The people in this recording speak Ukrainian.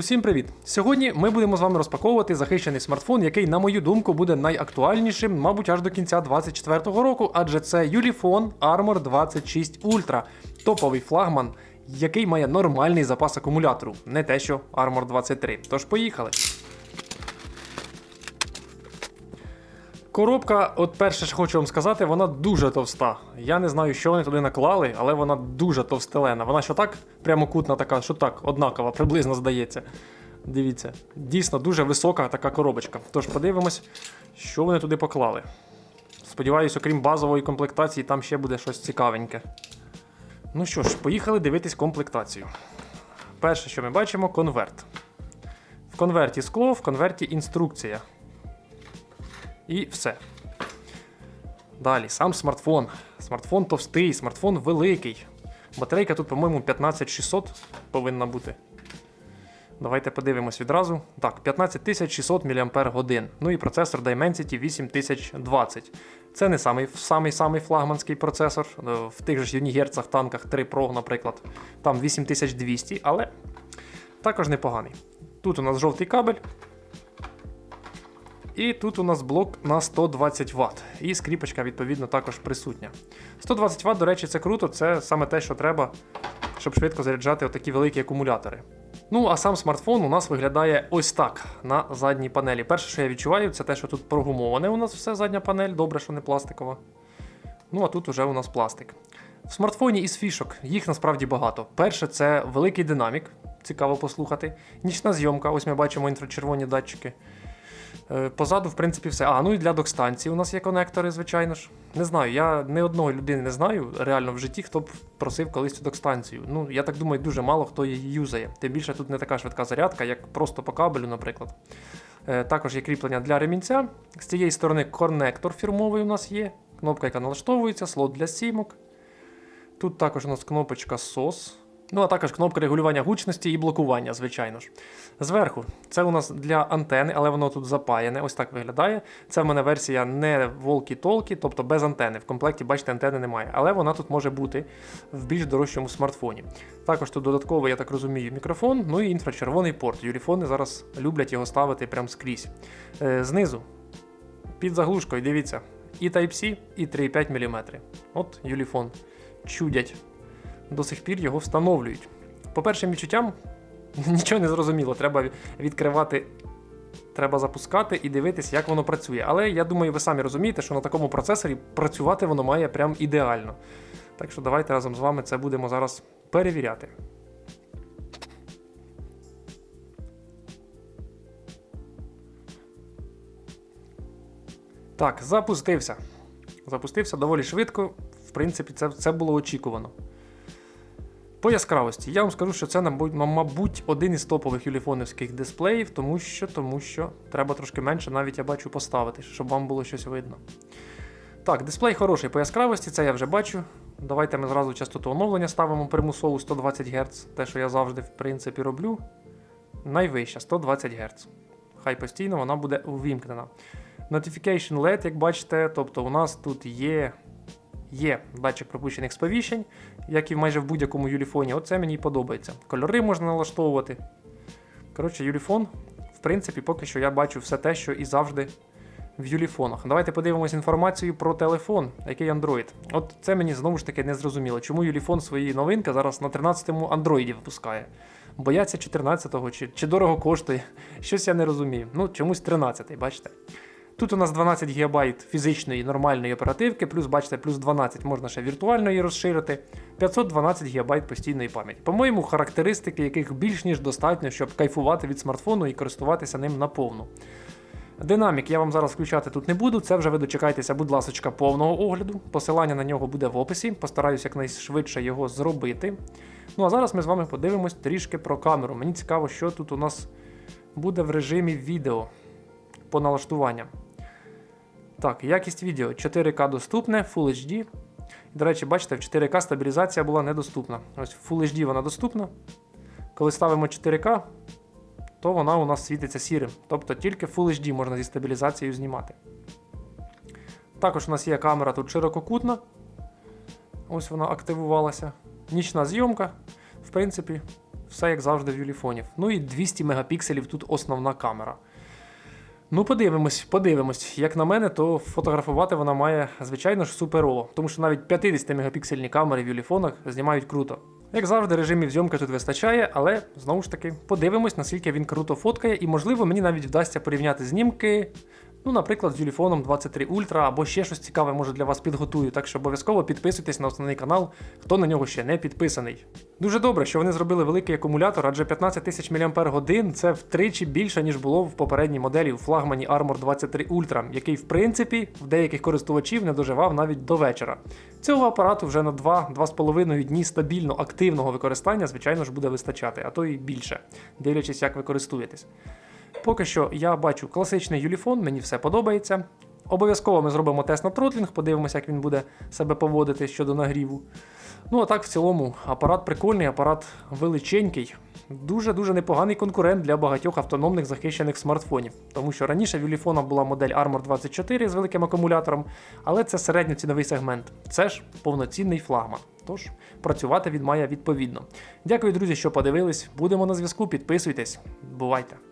Усім привіт! Сьогодні ми будемо з вами розпаковувати захищений смартфон, який, на мою думку, буде найактуальнішим, мабуть, аж до кінця 2024 року, адже це Юліфон Armor 26 Ultra, топовий флагман, який має нормальний запас акумулятору, не те, що Armor 23. Тож поїхали. Коробка, от перше, що хочу вам сказати, вона дуже товста. Я не знаю, що вони туди наклали, але вона дуже товстелена. Вона що так, прямокутна така, що так, однакова, приблизно здається. Дивіться, дійсно дуже висока така коробочка. Тож подивимось, що вони туди поклали. Сподіваюсь, окрім базової комплектації, там ще буде щось цікавеньке. Ну що ж, поїхали дивитись комплектацію. Перше, що ми бачимо, конверт. В конверті скло, в конверті інструкція. І все. Далі, сам смартфон. Смартфон товстий, смартфон великий. Батарейка тут, по-моєму, 15600 повинна бути. Давайте подивимось відразу. Так, 15600 мАч. Ну і процесор Dimensity 8020. Це не самий самий, самий флагманський процесор. Е, В тих же ж Юнігерцах танках 3 Pro, наприклад. Там 8200, але також непоганий. Тут у нас жовтий кабель. І тут у нас блок на 120 Вт. І скріпочка, відповідно, також присутня. 120 Вт, до речі, це круто, це саме те, що треба, щоб швидко заряджати отакі великі акумулятори. Ну, а сам смартфон у нас виглядає ось так на задній панелі. Перше, що я відчуваю, це те, що тут прогумоване у нас все задня панель, добре, що не пластикова. Ну, а тут уже у нас пластик. В смартфоні із фішок їх насправді багато. Перше, це великий динамік, цікаво послухати. Нічна зйомка, ось ми бачимо інфрачервоні датчики. Е, Позаду, в принципі, все. А, ну і для док-станції у нас є конектори, звичайно ж. Не знаю, я не одного людини не знаю реально в житті, хто б просив колись цю док-станцію. Ну, я так думаю, дуже мало хто її юзає. Тим більше тут не така швидка зарядка, як просто по кабелю, наприклад. Е, Також є кріплення для ремінця. З цієї сторони коннектор фірмовий у нас є. Кнопка, яка налаштовується, слот для сімок. Тут також у нас кнопочка SOS. Ну, а також кнопка регулювання гучності і блокування, звичайно ж. Зверху, це у нас для антени, але воно тут запаяне. Ось так виглядає. Це в мене версія не волкі-толкі, тобто без антени. В комплекті, бачите, антени немає. Але вона тут може бути в більш дорожчому смартфоні. Також тут додатково, я так розумію, мікрофон, ну і інфрачервоний порт. Юліфони зараз люблять його ставити прямо скрізь. Е, знизу, під заглушкою, дивіться, і Type-C, і 3,5 мм. От юліфон. Чудять до сих пір його встановлюють. По першим відчуттям нічого не зрозуміло. Треба відкривати, треба запускати і дивитися, як воно працює. Але я думаю, ви самі розумієте, що на такому процесорі працювати воно має прям ідеально. Так що давайте разом з вами це будемо зараз перевіряти. Так, запустився. Запустився доволі швидко. В принципі, це, це було очікувано. По яскравості, я вам скажу, що це, мабуть, один із топових юліфонівських дисплеїв, тому що тому що треба трошки менше, навіть я бачу поставити, щоб вам було щось видно. Так, дисплей хороший по яскравості, це я вже бачу. Давайте ми зразу частоту оновлення ставимо примусову 120 Гц, те, що я завжди, в принципі, роблю. Найвища 120 Гц. Хай постійно вона буде увімкнена. Notification LED, як бачите, тобто у нас тут є Є датчик пропущених сповіщень, як і майже в будь-якому юліфоні. Оце мені подобається. Кольори можна налаштовувати. Коротше, юліфон, в принципі, поки що я бачу все те, що і завжди в юліфонах. Давайте подивимось інформацію про телефон, який Android. От це мені знову ж таки не зрозуміло, чому юліфон свої новинки зараз на 13-му Android випускає. Бояться 14-го, чи, чи дорого коштує. Щось я не розумію. Ну, чомусь 13-й, бачите. Тут у нас 12 ГБ фізичної нормальної оперативки, плюс, бачите, плюс 12 можна ще віртуально її розширити. 512 ГБ постійної пам'яті. По-моєму, характеристики, яких більш ніж достатньо, щоб кайфувати від смартфону і користуватися ним наповну. Динамік я вам зараз включати тут не буду, це вже ви дочекайтеся, будь ласка, повного огляду. Посилання на нього буде в описі, постараюсь якнайшвидше його зробити. Ну а зараз ми з вами подивимось трішки про камеру. Мені цікаво, що тут у нас буде в режимі відео по налаштуванням. Так, якість відео 4К доступне, Full HD. До речі, бачите, в 4К стабілізація була недоступна. Ось в Full HD вона доступна. Коли ставимо 4К, то вона у нас світиться сірим. Тобто тільки Full HD можна зі стабілізацією знімати. Також у нас є камера тут ширококутна. Ось вона активувалася. Нічна зйомка. В принципі, все як завжди в юліфонів. Ну і 200 мегапікселів тут основна камера. Ну, подивимось, подивимось. Як на мене, то фотографувати вона має, звичайно ж, суперово, тому що навіть 50 мегапіксельні камери в юліфонах знімають круто. Як завжди, режимів зйомки тут вистачає, але знову ж таки подивимось, наскільки він круто фоткає, і можливо мені навіть вдасться порівняти знімки. Ну, наприклад, з Юліфоном 23 Ultra або ще щось цікаве, може для вас підготую. Так що обов'язково підписуйтесь на основний канал, хто на нього ще не підписаний. Дуже добре, що вони зробили великий акумулятор, адже 15 тисяч мАч це втричі більше, ніж було в попередній моделі у флагмані Armor 23 Ultra, який, в принципі, в деяких користувачів не доживав навіть до вечора. Цього апарату вже на 2-2,5 дні стабільно активного використання, звичайно ж, буде вистачати, а то і більше, дивлячись, як ви користуєтесь. Поки що я бачу класичний юліфон, мені все подобається. Обов'язково ми зробимо тест на тротлінг, подивимося, як він буде себе поводити щодо нагріву. Ну а так, в цілому, апарат прикольний, апарат величенький. Дуже-дуже непоганий конкурент для багатьох автономних захищених смартфонів. Тому що раніше в Юліфона була модель Armor 24 з великим акумулятором, але це середньоціновий сегмент. Це ж повноцінний флагман. Тож працювати він має відповідно. Дякую, друзі, що подивились. Будемо на зв'язку. Підписуйтесь. Бувайте!